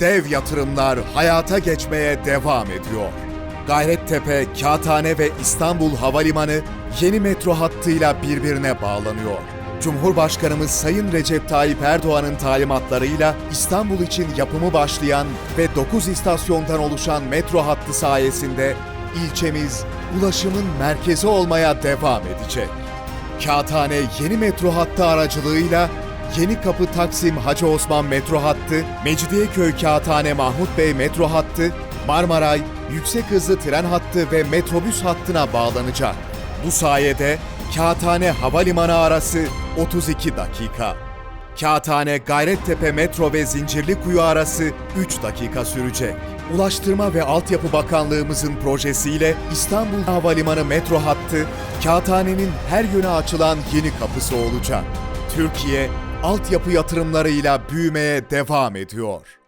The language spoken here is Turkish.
dev yatırımlar hayata geçmeye devam ediyor. Gayrettepe, Kağıthane ve İstanbul Havalimanı yeni metro hattıyla birbirine bağlanıyor. Cumhurbaşkanımız Sayın Recep Tayyip Erdoğan'ın talimatlarıyla İstanbul için yapımı başlayan ve 9 istasyondan oluşan metro hattı sayesinde ilçemiz ulaşımın merkezi olmaya devam edecek. Kağıthane yeni metro hattı aracılığıyla Yeni Kapı Taksim Hacı Osman metro hattı, Mecidiyeköy Kağıthane Mahmut Bey metro hattı, Marmaray yüksek hızlı tren hattı ve metrobüs hattına bağlanacak. Bu sayede Kağıthane Havalimanı arası 32 dakika. Kağıthane Gayrettepe metro ve Zincirlikuyu arası 3 dakika sürecek. Ulaştırma ve Altyapı Bakanlığımızın projesiyle İstanbul Havalimanı metro hattı Kağıthane'nin her yöne açılan yeni kapısı olacak. Türkiye altyapı yatırımlarıyla büyümeye devam ediyor.